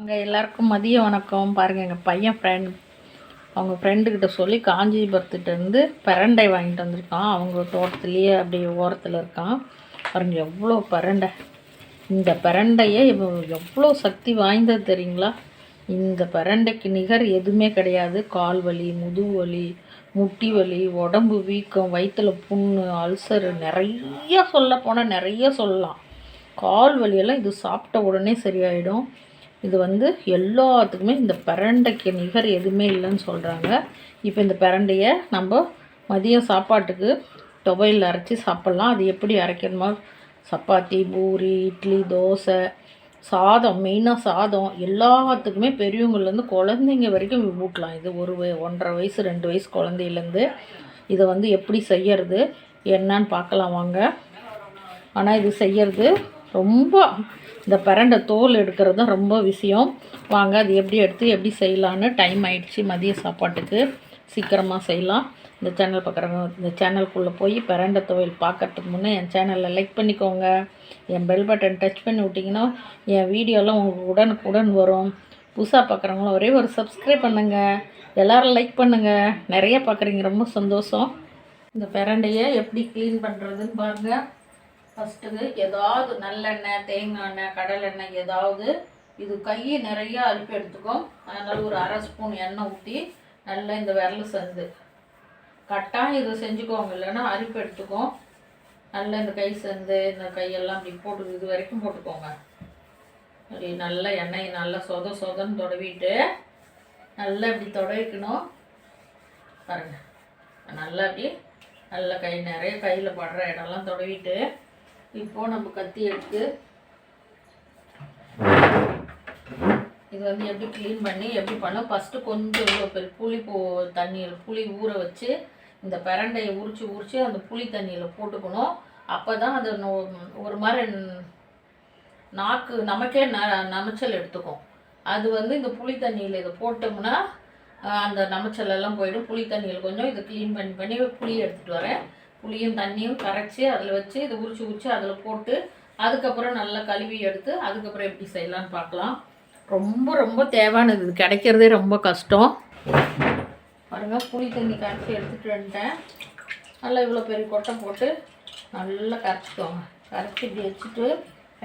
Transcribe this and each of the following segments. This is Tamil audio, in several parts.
அங்கே எல்லாருக்கும் மதிய வணக்கம். பாருங்கள் எங்கள் பையன் ஃப்ரெண்ட் அவங்க ஃப்ரெண்டுக்கிட்ட சொல்லி காஞ்சிபுரத்துட்டேருந்து பிரண்டை வாங்கிட்டு வந்திருக்கான். அவங்க தோட்டத்துலேயே அப்படியே ஓரத்தில் இருக்கான். பாருங்க எவ்வளோ பிரண்டை. இந்த பிரண்டையே எவ்வளோ சக்தி வாய்ந்தது தெரியுங்களா? இந்த பிரண்டைக்கு நிகர் எதுவுமே கிடையாது. கால் வலி முதுகு வலி முட்டி வலி உடம்பு வீக்கம் வயிற்றுல புண்ணு அல்சர் நிறைய சொல்ல போனால் நிறைய சொல்லலாம். கால் வலியெல்லாம் இது சாப்பிட்ட உடனே சரியாயிடும். இது வந்து எல்லாத்துக்குமே இந்த பிரண்டைக்கு நிகர் எதுவுமே இல்லைன்னு சொல்கிறாங்க இப்போ இந்த பிரண்டையை நம்ம மதியம் சாப்பாட்டுக்கு துவையில் அரைச்சி சாப்பிட்லாம். அது எப்படி அரைக்கணுமா? சப்பாத்தி பூரி இட்லி தோசை சாதம் மெயினாக சாதம். எல்லாத்துக்குமே பெரியவங்கள்லேருந்து குழந்தைங்க வரைக்கும் ஊட்டலாம். இது ஒரு ஒன்றரை வயசு ரெண்டு வயசு குழந்தையிலேருந்து இதை வந்து எப்படி செய்யறது என்னன்னு பார்க்கலாம் வாங்க. ஆனால் இது செய்யறது ரொம்ப இந்த பிரண்டை தோல் எடுக்கிறது தான் ரொம்ப விஷயம். வாங்க அது எப்படி எடுத்து எப்படி செய்யலான்னு டைம் ஆயிடுச்சு மதிய சாப்பாட்டுக்கு. சீக்கிரமாக செய்யலாம். இந்த சேனல் பார்க்குறவங்க இந்த சேனலுக்குள்ளே போய் பிரண்டை துவையல் பார்க்கறதுக்கு முன்னே என் சேனலில் லைக் பண்ணிக்கோங்க. என் பெல் பட்டன் டச் பண்ணி விட்டிங்கன்னா என் வீடியோலாம் உங்களுக்கு உடனுக்குடன் வரும். புதுசாக பார்க்குறவங்களும் ஒரே ஒரு சப்ஸ்கிரைப் பண்ணுங்கள் எல்லோரும் லைக் பண்ணுங்கள் நிறைய பார்க்குறீங்க ரொம்ப சந்தோஷம். இந்த பிரண்டையை எப்படி க்ளீன் பண்ணுறதுன்னு பாருங்கள் ஃபஸ்ட்டுக்கு ஏதாவது நல்லெண்ணெய் தேங்காய் எண்ணெய் கடலெண்ணெய் ஏதாவது இது கையை நிறைய அரிப்பு எடுத்துக்கும் அதனால் ஒரு அரை ஸ்பூன் எண்ணெய் ஊற்றி நல்லா இந்த விரல் சந்து கட்டாயம் இது செஞ்சுக்கோங்க. இல்லைன்னா அரிப்பு எடுத்துக்கும் நல்லா இந்த கை சந்து இந்த கையெல்லாம் இப்படி போட்டு இது வரைக்கும் போட்டுக்கோங்க. அப்படி நல்லா எண்ணெயை நல்லா சொத சொதன்னு தொடவிட்டு நல்லா இப்படி தொடவிக்கணும். பாருங்கள் நல்லா அப்படி நல்லா கை நிறைய கையில் படுற இடம்லாம் தொடவிட்டு இப்போ நம்ம கத்தி எடுத்து இது வந்து எப்படி க்ளீன் பண்ணி எப்படி பண்ணோம் ஃபஸ்ட்டு கொஞ்சம் பெரிய புளி போ தண்ணியில் புளி ஊற வச்சு இந்த பிரண்டையை உரிச்சு உரிச்சு அந்த புளி தண்ணியில் போட்டுக்கணும். அப்போ தான் அது ஒரு மாதிரி நாக்கு நமக்கே ந நமைச்சல் எடுத்துக்கும். அது வந்து இந்த புளி தண்ணியில் இதை போட்டோம்னா அந்த நமைச்சல் எல்லாம் போயிடும். புளி தண்ணியில் கொஞ்சம் இதை க்ளீன் பண்ணி பண்ணி புளி எடுத்துகிட்டு வரேன். புளியும் தண்ணியும் கரைச்சி அதில் வச்சு இதை உரிச்சு உரிச்சு அதில் போட்டு அதுக்கப்புறம் நல்லா கழுவி எடுத்து அதுக்கப்புறம் எப்படி செய்யலாம்னு பார்க்கலாம். ரொம்ப ரொம்ப தேவையானது. இது கிடைக்கிறதே ரொம்ப கஷ்டம். பாருங்கள் புளி தண்ணி கரைச்சி எடுத்துகிட்டு வந்துட்டேன். நல்லா இவ்வளோ பெரிய கொட்டை போட்டு நல்லா கரைச்சிக்கோங்க. கரைச்சி இப்படி வச்சுட்டு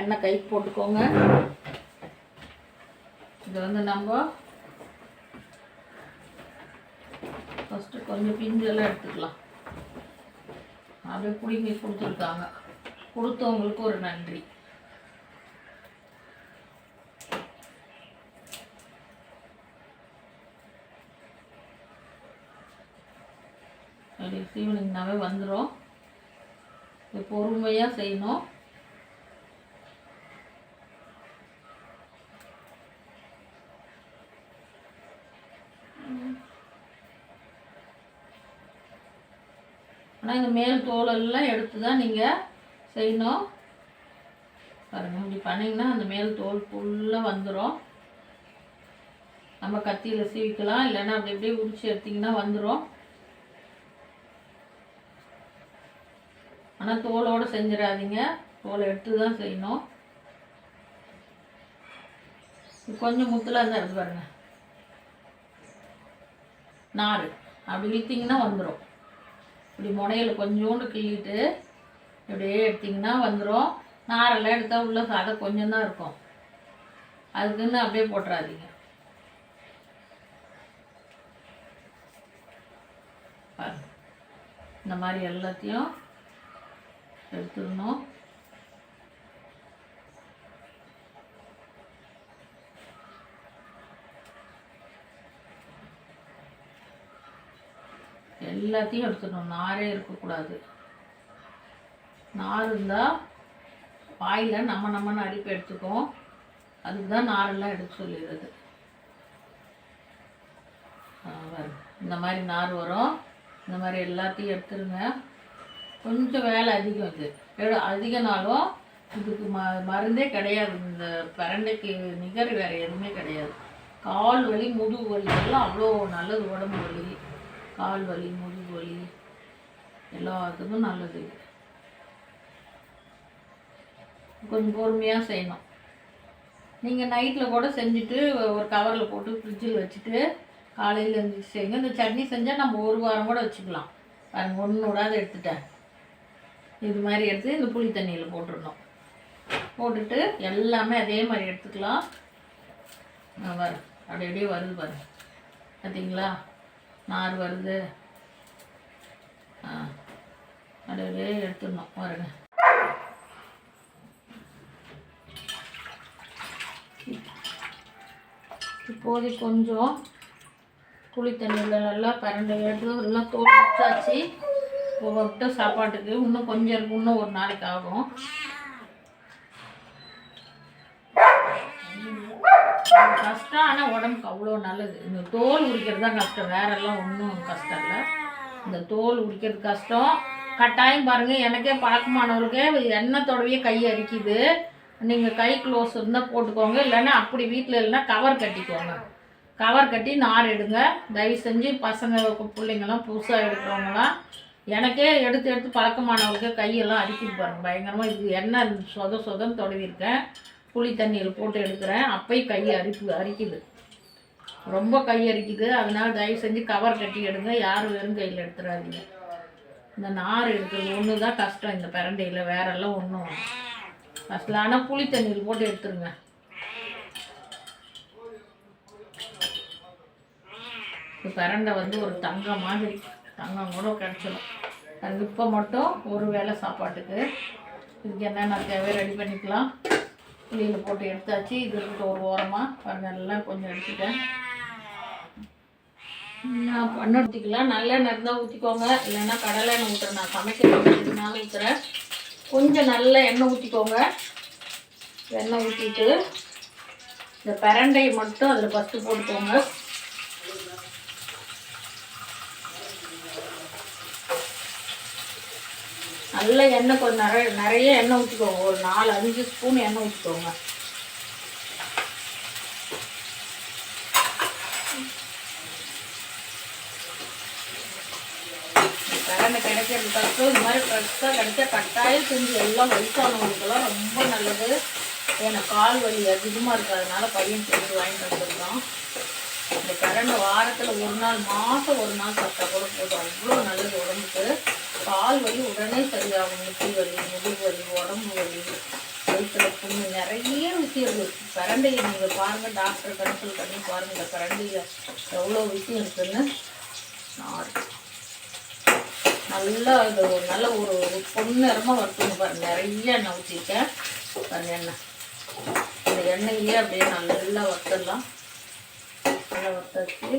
எண்ணெய் கை போட்டுக்கோங்க. இது வந்து நம்ம ஃபஸ்ட்டு கொஞ்சம் பிஞ்செல்லாம் எடுத்துக்கலாம். அப்படியே பிடிங்கி கொடுத்துருக்காங்க. கொடுத்தவங்களுக்கு ஒரு நன்றி. அப்படி ஈவினிங்னாவே வந்துடும் பொறுமையாக செய்யணும். ஆனால் இந்த மேல் தோலெல்லாம் எடுத்து தான் நீங்கள் செய்யணும். பாருங்கள் இப்படி பண்ணிங்கன்னா அந்த மேல் தோல் ஃபுல்லாக வந்துடும் நம்ம கத்தியில் சீவிக்கலாம் இல்லைன்னா அப்படி இப்படியே உரிச்சு எடுத்திங்கன்னா வந்துடும் ஆனால் தோலோடு செஞ்சிடாதீங்க. தோலை எடுத்து தான் செய்யணும் கொஞ்சம் முத்தலாக தான் இருக்கு பாருங்க. நார் அப்படி இழுத்திங்கன்னா வந்துடும் இப்படி முனையில் கொஞ்சோண்டு கிள்ளிட்டு இப்படியே எடுத்திங்கன்னா வந்துடும் நாரெல்லாம் எடுத்தால் உள்ள சதை கொஞ்சம்தான் இருக்கும். அதுக்குன்னு அப்படியே போட்டுறாதீங்க. இந்த மாதிரி எல்லாத்தையும் எடுத்துடணும். எல்லாத்தையும் எடுத்துடணும். நாரே இருக்கக்கூடாது. நார் இருந்தால் வாயில் நம்ம நம்மன்னு அரிப்பு எடுத்துக்கும். அதுக்கு தான் நாரெல்லாம் எடுக்க சொல்லிடுறது. இந்த மாதிரி நார் வரும். இந்த மாதிரி எல்லாத்தையும் எடுத்துருங்க. கொஞ்சம் வேலை அதிகம் இது. அதிக நாளும் இதுக்கு ம மருந்தே கிடையாது. இந்த பிரண்டைக்கு நிகர் வேறு எதுவுமே கிடையாது. கால் வலி முதுகு வலி எல்லாம் அவ்வளோ நல்லது. உடம்பு வலி. கால் வலி முதுகு வலி எல்லாத்துக்கும் நல்லது இது. கொஞ்சம் பொறுமையாக செய்யணும். நீங்கள் நைட்டில் கூட செஞ்சுட்டு ஒரு கவரில் போட்டு ஃப்ரிட்ஜில் வச்சுட்டு காலையில் எழுந்திரிச்சு செய்யுங்க. இந்த சட்னி செஞ்சால் நம்ம ஒரு வாரம் கூட வச்சுக்கலாம். பாருங்க ஒன்று விடாத எடுத்துட்டேன். இது மாதிரி எடுத்து இந்த புளி தண்ணியில் போட்டுடணும். போட்டுட்டு எல்லாமே அதே மாதிரி எடுத்துக்கலாம். ஆ, அப்படி அப்படியே வருது பாருங்க. பார்த்தீங்களா நார் வருது. ஆ அப்படி அப்படியே எடுத்துடணும் பாருங்க. இப்போதைக்கு கொஞ்சம் புளி தண்ணியில் நல்லா பரண்டு எடுத்து எல்லாம் தோல் வச்சாச்சு ஒவ்வொருத்தர் சாப்பாட்டுக்கு இன்னும் கொஞ்சம் இருக்கும் இன்னும் ஒரு நாளைக்கு ஆகும். கஷ்டம் ஆனால் உடம்புக்கு அவ்வளோ நல்லது. இந்த தோல் உரிக்கிறது தான் கஷ்டம். வேறெல்லாம் ஒன்றும் கஷ்டம் இல்லை. இந்த தோல் உரிக்கிறது கஷ்டம். கட்டாயம் பாருங்கள் எனக்கே பழக்கமானவருக்கே எண்ணெய் தொடவியே கை அரிக்குது. நீங்கள் கை க்ளோஸ் இருந்தால் போட்டுக்கோங்க. இல்லைன்னா அப்படி வீட்டில் இல்லைன்னா கவர் கட்டிக்கோங்க. கவர் கட்டி நார் எடுங்க. தயவு செஞ்சு பசங்க பிள்ளைங்கள்லாம் புதுசாக எடுக்கிறவங்களாம் எனக்கே எடுத்து எடுத்து பழக்கமானவங்களுக்கு கையெல்லாம் அடிக்கிட்டு பாருங்க. பயங்கரமாக இது எண்ணெய் சொத சொதன்னு தொடவிருக்கேன் புளி தண்ணியில் போட்டு எடுக்கிறேன். அப்பையும் கை அரிப்பு அரிக்குது. ரொம்ப கை அரிக்குது. அதனால் தயவு செஞ்சு கவர் கட்டி எடுங்க. யாரும் வெறும் கையில் எடுத்துடாதீங்க இந்த நார் எடுக்கிறது ஒன்று தான் கஷ்டம். இந்த பிரண்டையில் வேறெல்லாம் ஒன்றும் ஃபஸ்ட்டில் ஆனால் புளி தண்ணியில் போட்டு எடுத்துருங்க. இந்த பிரண்டை வந்து ஒரு தங்கம் மாதிரி. தங்கம் கூட கிடச்சிடும். அது இப்போ மட்டும் ஒரு வேளை சாப்பாட்டுக்கு. இதுக்கு என்னென்ன தேவை? ரெடி பண்ணிக்கலாம். புளியில் போட்டு எடுத்தாச்சு. இது இருக்கட்டும் ஒரு ஓரமாக பாருங்க எல்லாம் கொஞ்சம் எடுத்துட்டேன். நான் பண்ண ஊற்றிக்கலாம் நல்லெண்ணெய் இருந்தால் ஊற்றிக்கோங்க இல்லைன்னா கடலை எண்ணெய் ஊற்றுறேன் நான் சமைக்கிறேன் சமைக்கிறதுனால ஊற்றுறேன் கொஞ்சம் நல்ல எண்ணெய் ஊற்றிக்கோங்க எண்ணெய் ஊற்றிட்டு இந்த பிரண்டையை மட்டும் அதில் ஃபஸ்ட்டு போட்டுக்கோங்க. நல்ல எண்ணெய் கொஞ்சம் நிறைய நிறைய எண்ணெய் ஊற்றிக்கோங்க ஒரு நாலு அஞ்சு ஸ்பூன் எண்ணெய் ஊற்றிக்கோங்க கரண்ட் கிடைக்கிறது கஷ்டம் இந்த மாதிரி ஃப்ரெஷ்ஷாக கிடைச்சா கட்டாயம் செஞ்சு எல்லாம் வயசானவங்களுக்கெல்லாம் ரொம்ப நல்லது. ஏன்னா கால் வலி அதிகமாக இருக்கிறதுனால பையன் செஞ்சு வாங்கிட்டு வந்துருக்கோம் இந்த கரண்ட் வாரத்தில் ஒரு நாள் மாதம் ஒரு நாள் சாப்பிட்டா கூட போதும். அவ்வளோ நல்லது உடம்புக்கு. கால் வலி உடனே சரியாகும். முட்டி வலி முதுகு வலி உடம்பு வலி வயிற்றுல புண்ணு நிறைய விஷயம் இருக்குது பரண்டையை நீங்கள் பாருங்கள் டாக்டர் கன்சல்ட் பண்ணி பாருங்கள் இந்த கரண்டியில் எவ்வளோ விஷயம் இருக்குன்னு. நான் நல்லா இது ஒரு நல்ல ஒரு பொன்னிறமாக வறுத்துங்க பாரு நிறைய எண்ணெய் ஊற்றிருக்கேன் பாருங்க எண்ணெய். இந்த எண்ணெயிலே அப்படியே நல்லா வறுத்துடலாம் நல்லா வறுத்தாச்சு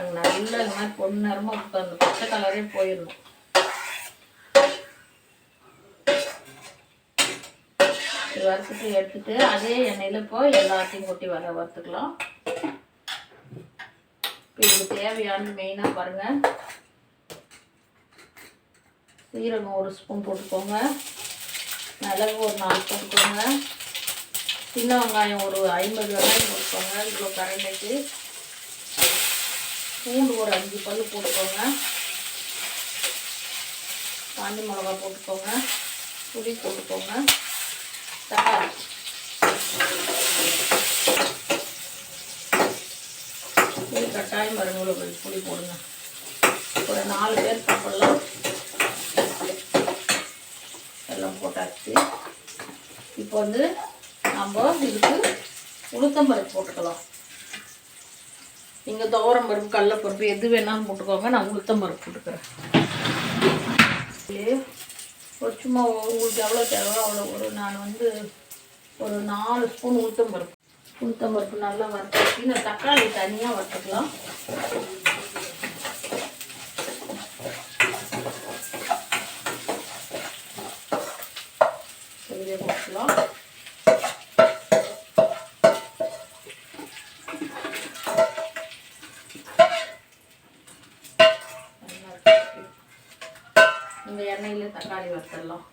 பாருங்க நல்லா இந்த மாதிரி இப்போ அந்த பச்சை கலரே போயிடணும் இது வறுத்துட்டு எடுத்துட்டு அதே எண்ணெயில் இப்போ எல்லாத்தையும் கொட்டி வர வறுத்துக்கலாம். இப்போ இதுக்கு தேவையான மெயினாக பாருங்கள் சீரகம் ஒரு ஸ்பூன் போட்டுக்கோங்க. மிளகு ஒரு நாலு போட்டுக்கோங்க. சின்ன வெங்காயம் ஒரு ஐம்பது வெங்காயம் போட்டுக்கோங்க. இவ்வளோ கரண்டைக்கு பூண்டு ஒரு அஞ்சு பல் போட்டுக்கோங்க. காஞ்ச மிளகா போட்டுக்கோங்க. புளி போட்டுக்கோங்க. தக்காளி. புளி கட்டாயம் மருங்கோல புளி போடுங்க. ஒரு நாலு பேர் சாப்பிடலாம். எல்லாம் போட்டாச்சு. இப்போ வந்து நம்ம இதுக்கு உளுத்தம்பருப்பு போட்டுக்கலாம். நீங்கள் துவரம் பருப்பு கடலப்பருப்பு எது வேணாலும் போட்டுக்கோங்க. நான் உளுத்தம்பருப்பு போட்டுக்கிறேன். இது ஒரு சும்மா உங்களுக்கு எவ்வளோ தேவை அவ்வளோ ஒரு நான் வந்து ஒரு நாலு ஸ்பூன் உளுத்தம் பருப்பு. உளுத்தம் பருப்பு நல்லா வறுத்தாச்சு நான் தக்காளி தனியாக வறுத்துக்கலாம் இதுலேயே போட்டுக்கலாம் இந்த எண்ணெயில் தக்காளி வறுத்துடலாம்.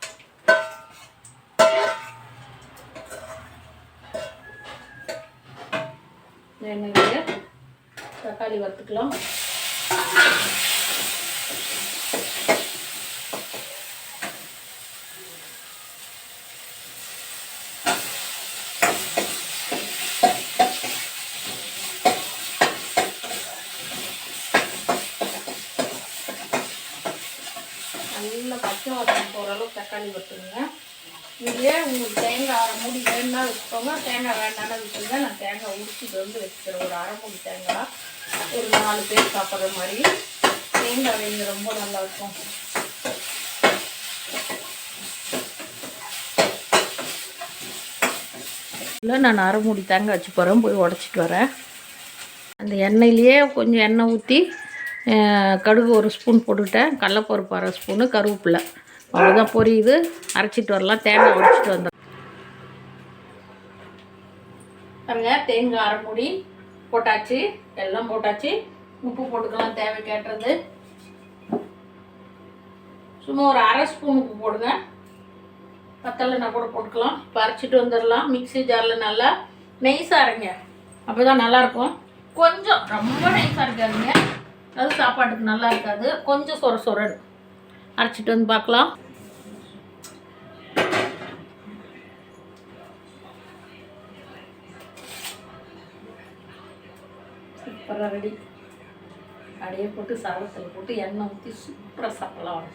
எண்ணெயில் தக்காளி வறுத்துக்கலாம். தக்காளி வறுத்துங்க இதுலேயே உங்களுக்கு தேங்காய் அரை மூடி வேணும்னா வச்சுக்கோங்க. தேங்காய் வேண்டாம்னா விட்டுருங்க நான் தேங்காய் உரிச்சிட்டு வந்து வச்சுக்கிறேன். ஒரு அரை மூடி தேங்காய். ஒரு நாலு பேர் சாப்பிட்ற மாதிரி. தேங்காய் வேங்க ரொம்ப நல்லா இருக்கும். இல்லை நான் அரை மூடி தேங்காய் வச்சு போகிறேன் போய் உடச்சிட்டு வரேன். அந்த எண்ணெயிலேயே கொஞ்சம் எண்ணெய் ஊற்றி கடுகு ஒரு ஸ்பூன் போட்டுக்கிட்டேன் கடலப்பருப்பு அரை ஸ்பூனு கருவேப்பில்லை அவ்வளோதான் பொரியுது. அரைச்சிட்டு வரலாம். தேங்காய் உடச்சிட்டு வந்தோம். பாருங்க தேங்காய் அரைமுடி போட்டாச்சு. எல்லாம் போட்டாச்சு. உப்பு போட்டுக்கலாம் தேவை கேட்டுறது சும்மா ஒரு அரை ஸ்பூன் உப்பு போடுங்க. பத்தலைன்னா கூட போட்டுக்கலாம். இப்போ அரைச்சிட்டு வந்துடலாம். மிக்ஸி ஜாரில் நல்லா நெய்ஸாக அரைங்க. அப்போ தான் நல்லாயிருக்கும் கொஞ்சம் ரொம்ப நைஸாக இருக்காதுங்க. அது சாப்பாட்டுக்கு நல்லா இருக்காது. கொஞ்சம் சொர சொரணும் அரைச்சிட்டு வந்து பார்க்கலாம். சூப்பராக ரெடி. அப்படியே போட்டு சாதத்தில் போட்டு எண்ணெய் ஊற்றி சூப்பராக சாப்பிடலாம்.